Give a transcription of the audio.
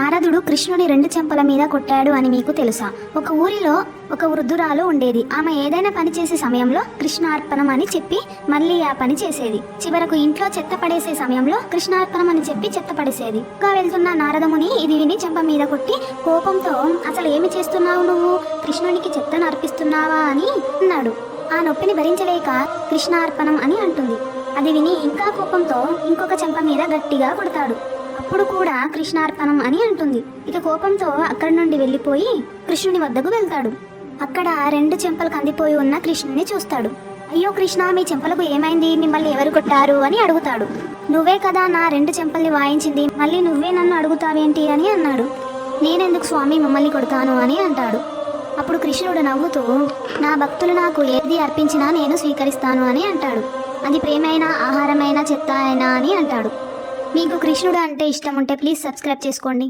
నారదుడు కృష్ణుని రెండు చెంపల మీద కొట్టాడు అని మీకు తెలుసా? ఒక ఊరిలో ఒక వృద్ధురాలు ఉండేది. ఆమె ఏదైనా పని చేసే సమయంలో కృష్ణార్పణం అని చెప్పి మళ్ళీ ఆ పని చేసేది. చివరకు ఇంట్లో చెత్త పడేసే సమయంలో కృష్ణార్పణం అని చెప్పి చెత్త పడేసేది. ఇంకా వెళ్తున్న నారదముని ఇది విని చెంప మీద కొట్టి కోపంతో అసలు ఏమి చేస్తున్నావు నువ్వు? కృష్ణునికి చెత్తను అర్పిస్తున్నావా? అని అన్నాడు. ఆ నొప్పిని భరించలేక కృష్ణార్పణం అని అంటుంది. అది విని ఇంకా కోపంతో ఇంకొక చెంప మీద గట్టిగా కొడతాడు. అప్పుడు కూడా కృష్ణార్పణం అని అంటుంది. ఇక కోపంతో అక్కడి నుండి వెళ్ళిపోయి కృష్ణుని వద్దకు వెళ్తాడు. అక్కడ రెండు చెంపలు కందిపోయి ఉన్న కృష్ణుని చూస్తాడు. అయ్యో కృష్ణ మీ చెంపలకు ఏమైంది? మిమ్మల్ని ఎవరు కొట్టారు? అని అడుగుతాడు. నువ్వే కదా నా రెండు చెంపల్ని వాయించింది. మళ్ళీ నువ్వే నన్ను అడుగుతావేంటి? అని అన్నాడు. నేనెందుకు స్వామి మిమ్మల్ని కొడతాను? అని అంటాడు. అప్పుడు కృష్ణుడు నవ్వుతూ నా భక్తులు నాకు ఏది అర్పించినా నేను స్వీకరిస్తాను అని అంటాడు. అది ప్రేమైనా ఆహారమైనా చెత్త అయినా అని అంటాడు. మీకు కృష్ణుడు అంటే ఇష్టం ఉంటే ప్లీజ్ సబ్స్క్రైబ్ చేసుకోండి.